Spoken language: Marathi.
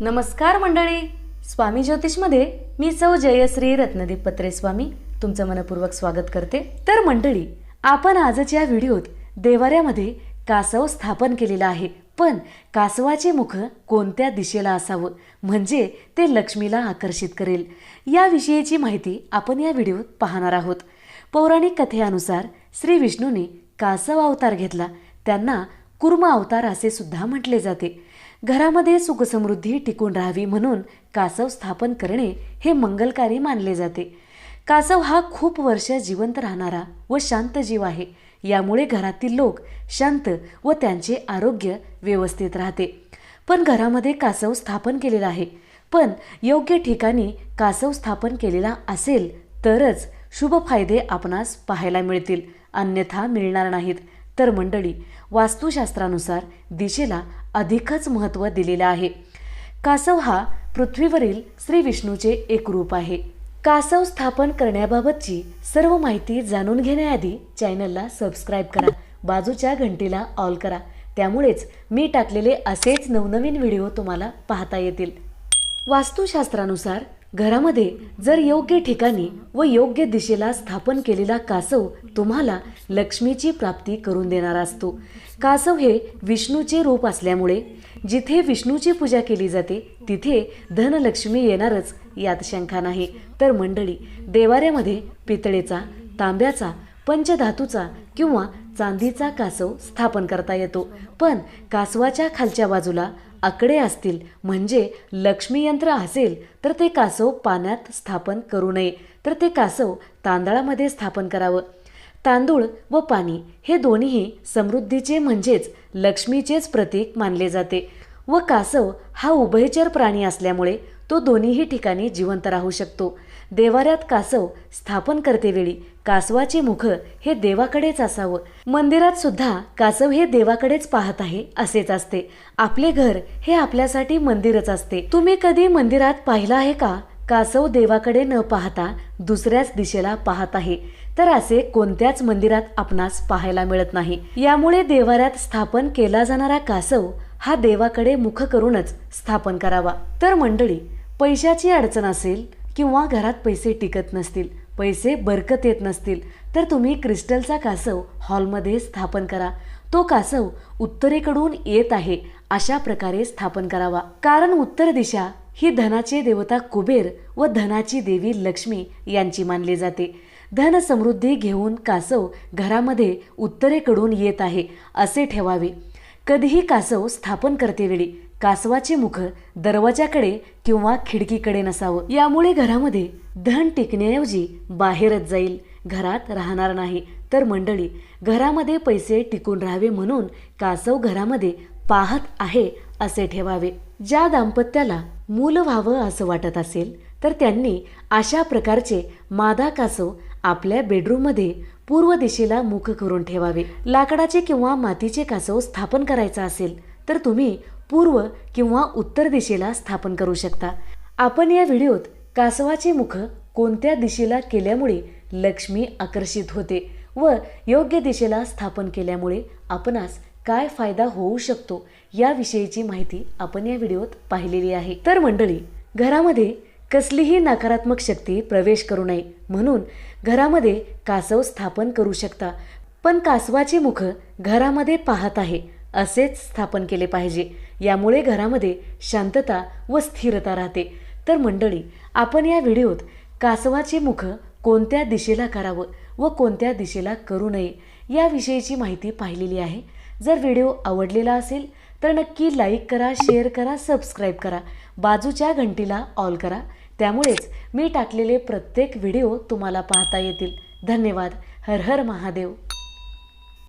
नमस्कार मंडळी. स्वामी ज्योतिषमध्ये मी सौ जयश्री रत्नदीप पत्रे स्वामी तुमचं मनपूर्वक स्वागत करते. तर मंडळी आपण आजच्या व्हिडिओत देवाऱ्यामध्ये कासव स्थापन केलेला आहे. पण कासवाचे मुख कोणत्या दिशेला असावं? म्हणजे ते लक्ष्मीला आकर्षित करेल. याविषयीची माहिती आपण या व्हिडिओत पाहणार आहोत. पौराणिक कथेनुसार श्री विष्णूने कासव अवतार घेतला. त्यांना कुर्म अवतार असे सुद्धा म्हटले जाते. घरामध्ये सुखसमृद्धी टिकून राहावी म्हणून कासव स्थापन करणे हे मंगलकारी मानले जाते. कासव हा खूप वर्ष जिवंत राहणारा व शांत जीव आहे. यामुळे घरातील लोक शांत व त्यांचे आरोग्य व्यवस्थित राहते. पण घरामध्ये कासव स्थापन केलेला आहे. पण योग्य ठिकाणी कासव स्थापन केलेला असेल तरच शुभ फायदे आपणास पाहायला मिळतील. अन्यथा मिळणार नाहीत. तर मंडळी वास्तुशास्त्रानुसार दिशेला अधिकच महत्त्व दिलेलं आहे. कासव हा पृथ्वीवरील श्री विष्णूचे एक रूप आहे. कासव स्थापन करण्याबाबतची सर्व माहिती जाणून घेण्याआधी चॅनलला सबस्क्राईब करा. बाजूच्या घंटीला ऑल करा. त्यामुळेच मी टाकलेले असेच नवनवीन व्हिडिओ तुम्हाला पाहता येतील. वास्तुशास्त्रानुसार घरामध्ये जर योग्य ठिकाणी व योग्य दिशेला स्थापन केलेला कासव तुम्हाला लक्ष्मीची प्राप्ती करून देणारा असतो. कासव हे विष्णूचे रूप असल्यामुळे जिथे विष्णूची पूजा केली जाते तिथे धनलक्ष्मी येणारच यात शंका नाही. तर मंडळी देवाऱ्यामध्ये पितळेचा तांब्याचा पंचधातूचा किंवा चांदीचा कासव स्थापन करता येतो. पण कासवाच्या खालच्या बाजूला आकडे असतील म्हणजे लक्ष्मी यंत्र असेल तर ते कासव पाण्यात स्थापन करू नये. तर ते कासव तांदळामध्ये स्थापन करावं. तांदूळ व पाणी हे दोन्हीही समृद्धीचे म्हणजेच लक्ष्मीचेच प्रतीक मानले जाते. व कासव हा उभयचर प्राणी असल्यामुळे तो दोन्हीही ठिकाणी जिवंत राहू शकतो. देवाऱ्यात कासव स्थापन करतेवेळी कासवाचे मुख हे देवाकडेच असावं. मंदिरात सुद्धा कासव हे देवाकडेच पाहत आहे असेच असते. आपले घर हे आपल्यासाठी मंदिरच असते. तुम्ही कधी मंदिरात पाहिलं आहे का? कासव देवाकडे न पाहता दुसऱ्याच दिशेला पाहत आहे. तर असे कोणत्याच मंदिरात आपणास पाहायला मिळत नाही. यामुळे देवाऱ्यात स्थापन केला जाणारा कासव हा देवाकडे मुख करूनच स्थापन करावा. तर मंडळी पैशाची अडचण असेल किंवा घरात पैसे टिकत नसतील पैसे बरकत येत नसतील तर तुम्ही क्रिस्टलचा कासव हॉलमध्ये स्थापन करा. तो कासव उत्तरेकडून येत आहे अशा प्रकारे स्थापन करावा. कारण उत्तर दिशा ही धनाचे देवता कुबेर व धनाची देवी लक्ष्मी यांची मानली जाते. धन समृद्धी घेऊन कासव घरामध्ये उत्तरेकडून येत आहे असे ठेवावे. कधीही कासव स्थापन करतेवेळी कासवाचे मुख दरवाजाकडे किंवा खिडकीकडे नसावं. यामुळे घरामध्ये धन टिकण्याऐवजी बाहेरच जाईल. घरात राहणार नाही. तर मंडळी घरामध्ये पैसे टिकून राहावे म्हणून कासव घरामध्ये पाहत आहे असे ठेवावे. ज्या दाम्पत्याला मूल व्हावं असं वाटत असेल तर त्यांनी अशा प्रकारचे मादा कासव आपल्या बेडरूममध्ये पूर्व दिशेला मुख करून ठेवावे. लाकडाचे किंवा मातीचे कासव स्थापन करायचं असेल तर तुम्ही पूर्व किंवा उत्तर दिशेला स्थापन करू शकता. आपण या व्हिडिओत कासवाचे मुख कोणत्या दिशेला केल्यामुळे लक्ष्मी आकर्षित होते व योग्य दिशेला स्थापन केल्यामुळे आपणास काय फायदा होऊ शकतो याविषयीची माहिती आपण या व्हिडिओत पाहिलेली आहे. तर मंडळी घरामध्ये कसलीही नकारात्मक शक्ती प्रवेश करू नये. म्हणून घरामध्ये कासव स्थापन करू शकता. पण कासवाचे मुख घरामध्ये पाहत आहे असेच स्थापन केले पाहिजे. यामुळे घरामध्ये शांतता व स्थिरता राहते. तर मंडळी आपण या व्हिडिओत कासवाचे मुख कोणत्या दिशेला करावं व कोणत्या दिशेला करू नये याविषयीची माहिती पाहिलेली आहे. जर व्हिडिओ आवडलेला असेल तर नक्की लाईक करा शेअर करा सबस्क्राईब करा बाजूच्या घंटीला ऑल करा. त्यामुळेच मी टाकलेले प्रत्येक व्हिडिओ तुम्हाला पाहता येतील. धन्यवाद. हर हर महादेव.